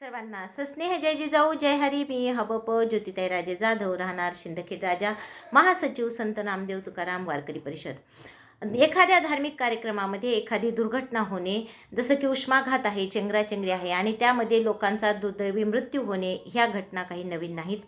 सर्वांना सस्नेह. जय जिजाऊ जय हरी मी हबप ज्योतिताई राजे जाधव राहणार शिंदखेड राजा महासचिव संत नामदेव तुकाराम वारकरी परिषद. एखाद्या धार्मिक कार्यक्रमामध्ये एखादी दुर्घटना होणे जसं की उष्माघात आहे चेंगराचेंगरी आहे आणि त्यामध्ये लोकांचा दुर्दैवी मृत्यू होणे ह्या घटना काही नवीन नाहीत.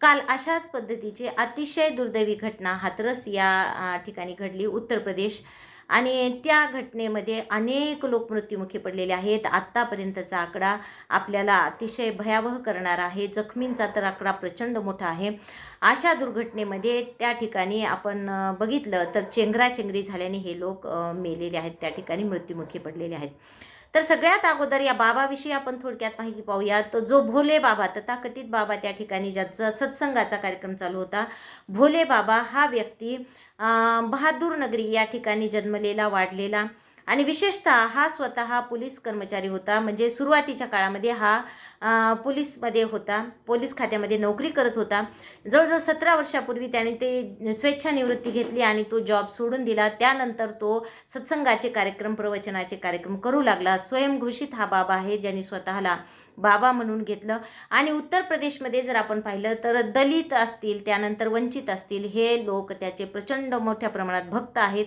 काल अशाच पद्धतीची अतिशय दुर्दैवी घटना हातरस या ठिकाणी घडली. उत्तर प्रदेश आणि त्या घटनेमध्ये अनेक लोक मृत्युमुखी पडलेले आहेत. आत्तापर्यंतचा आकडा आपल्याला अतिशय भयावह करणारा आहे. जखमींचा तर आकडा प्रचंड मोठा आहे. अशा दुर्घटनेमध्ये त्या ठिकाणी आपण बघितलं तर चेंगराचेंगरी झाल्याने हे लोक मेलेले आहेत. त्या ठिकाणी मृत्युमुखी पडलेले आहेत. तर सगळ्यात अगोदर या बाबाविषयी आपण थोडक्यात माहिती पाहूया तर जो भोले बाबा तथाकथित बाबा त्या ठिकाणी ज्याचा सत्संगाचा कार्यक्रम चालू होता भोले बाबा हा व्यक्ती बहादूर नगरी या ठिकाणी जन्मलेला वाढलेला. आणि विशेषतः हा स्वतः पोलीस कर्मचारी होता. म्हणजे सुरुवातीच्या काळामध्ये हा पोलीसमध्ये होता. पोलीस खात्यामध्ये नोकरी करत होता. जवळजवळ सतरा वर्षापूर्वी त्याने ते स्वेच्छानिवृत्ती घेतली आणि तो जॉब सोडून दिला. त्यानंतर तो सत्संगाचे कार्यक्रम प्रवचनाचे कार्यक्रम करू लागला. स्वयंघोषित हा बाबा आहे ज्यांनी स्वतःला बाबा म्हणून घेतलं. आणि उत्तर प्रदेशमध्ये जर आपण पाहिलं तर दलित असतील त्यानंतर वंचित असतील हे लोक त्याचे प्रचंड मोठ्या प्रमाणात भक्त आहेत.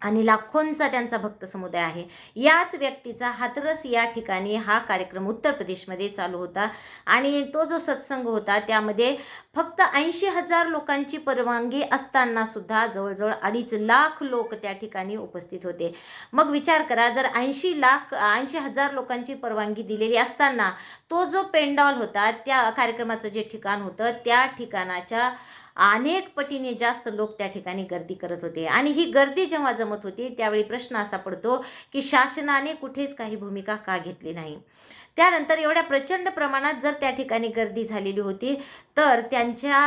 आणि लाखोंचा त्यांचा भक्त समुदाय आहे. याच व्यक्तीचा हाथरस या ठिकाणी हा कार्यक्रम उत्तर प्रदेशमध्ये चालू होता. आणि तो जो सत्संग होता त्यामध्ये फक्त ऐंशी हजार लोकांची परवानगी असताना सुद्धा जवळजवळ अडीच लाख लोक त्या ठिकाणी उपस्थित होते. मग विचार करा जर ऐंशी लाख ऐंशी हजार लोकांची परवानगी दिलेली असताना तो जो पेंडॉल होता त्या कार्यक्रमाचं जे ठिकाण होतं त्या ठिकाणाच्या अनेक पटीने जास्त लोक त्या ठिकाणी गर्दी करत होते. आणि ही गर्दी जेव्हा जमत होती त्यावेळी प्रश्न असा पडतो की शासनाने कुठेच काही भूमिका का घेतली नाही? त्यानंतर एवढ्या प्रचंड प्रमाणात जर त्या ठिकाणी गर्दी झालेली होती तर त्यांच्या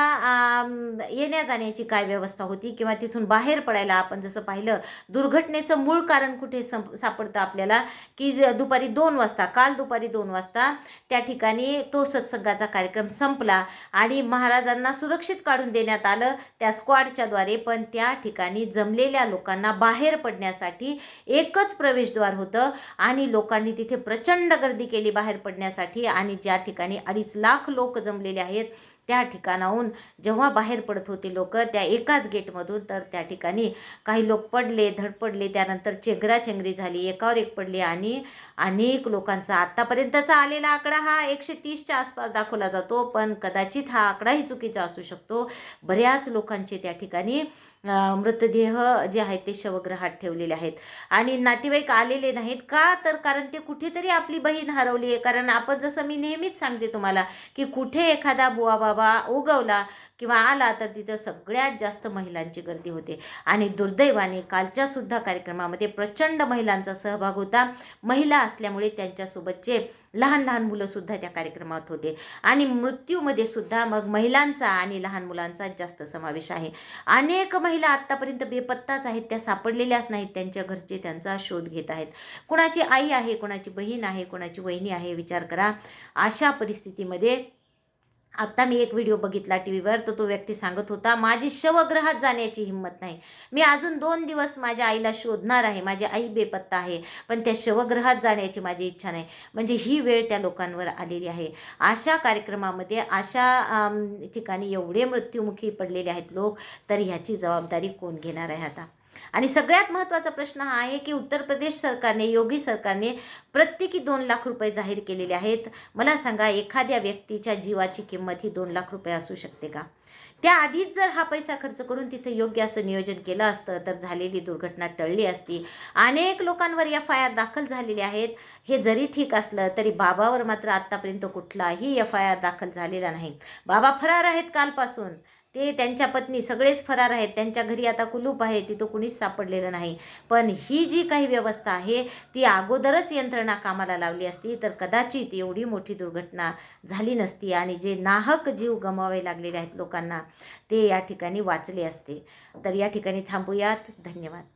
येण्या जाण्याची काय व्यवस्था होती किंवा तिथून बाहेर पडायला आपण जसं पाहिलं दुर्घटनेचं मूळ कारण कुठे सं सापडतं आपल्याला की दुपारी दोन वाजता काल दुपारी दोन वाजता त्या ठिकाणी तो सत्संगाचा कार्यक्रम संपला आणि महाराजांना सुरक्षित काढून देण्यात आलं त्या स्क्वॉडच्याद्वारे पण त्या ठिकाणी जमलेल्या लोकांना बाहेर पडण्यासाठी एकच प्रवेशद्वार होतं आणि लोकांनी तिथे प्रचंड गर्दी केली. बाहेर पडण्यासाठी आणि ज्या ठिकाणी अडीच लाख लोक जमलेले आहेत त्या ठिकाणाहून जेव्हा बाहेर पडत होते लोक त्या एकाच गेटमधून तर त्या ठिकाणी काही लोक पडले धडपडले त्यानंतर चेंगराचेंगरी झाली एकावर एक पडली आणि अनेक लोकांचा आत्तापर्यंतचा आलेला आकडा हा एकशे तीसच्या आसपास दाखवला जातो. पण कदाचित हा आकडाही चुकीचा असू शकतो. बऱ्याच लोकांचे त्या ठिकाणी मृतदेह जे आहेत ते शवग्रहात ठेवलेले आहेत. आणि नातेवाईक आलेले नाहीत का? तर कारण ते कुठेतरी आपली बहीण हरवली आहे कारण आपण जसं मी नेहमीच सांगते तुम्हाला की कुठे एखादा बुवा बाबा उगवला किंवा आला तर तिथं सगळ्यात जास्त महिलांची गर्दी होते. आणि दुर्दैवाने कालच्या सुद्धा कार्यक्रमामध्ये प्रचंड महिलांचा सहभाग होता. महिला असल्यामुळे त्यांच्यासोबतचे लहान लहान मुलंसुद्धा त्या कार्यक्रमात होते. आणि मृत्यूमध्ये सुद्धा मग महिलांचा आणि लहान मुलांचा जास्त समावेश आहे. अनेक महिला आत्तापर्यंत बेपत्ताच आहेत त्या सापडलेल्याच नाहीत त्यांच्या घरचे त्यांचा शोध घेत आहेत. कुणाची आई आहे कुणाची बहीण आहे कुणाची वहिनी आहे विचार करा. अशा परिस्थितीमध्ये आत्ता मी एक व्हिडिओ बघितला टी व्हीवर तर तो व्यक्ती सांगत होता माझी शवग्रहात जाण्याची हिंमत नाही. मी अजून दोन दिवस माझ्या आईला शोधणार आहे माझी आई बेपत्ता आहे पण त्या शवग्रहात जाण्याची माझी इच्छा नाही. म्हणजे ही वेळ त्या लोकांवर आलेली आहे. अशा कार्यक्रमामध्ये अशा ठिकाणी एवढे मृत्युमुखी पडलेले आहेत लोक तर ह्याची जबाबदारी कोण घेणार आहे आता? आणि सगळ्यात महत्त्वाचा प्रश्न हा आहे की उत्तर प्रदेश सरकारने योगी सरकारने प्रत्येकी दोन लाख रुपये जाहीर केलेले आहेत. मला सांगा एखाद्या व्यक्तीच्या जीवाची किंमत ही दोन लाख रुपये असू शकते का? त्याआधीच जर हा पैसा खर्च करून तिथे योग्य असं नियोजन केलं असतं तर झालेली दुर्घटना टळली असती. अनेक लोकांवर एफ आय आर दाखल झालेले आहेत. हे जरी ठीक असलं तरी बाबावर मात्र आत्तापर्यंत कुठलाही एफ आय आर दाखल झालेला नाही. बाबा फरार आहेत कालपासून. ते त्यांच्या पत्नी सगळेच फरार आहेत. त्यांच्या घरी आता कुलूप आहे. तिथं कुणीच सापडलेलं नाही. पण ही जी काही व्यवस्था आहे ती अगोदरच यंत्रणा कामाला लावली असती तर कदाचित एवढी मोठी दुर्घटना झाली नसती आणि जे नाहक जीव गमावे लागलेले आहेत लोकांना ते या ठिकाणी वाचले असते. तर या ठिकाणी थांबूयात. धन्यवाद.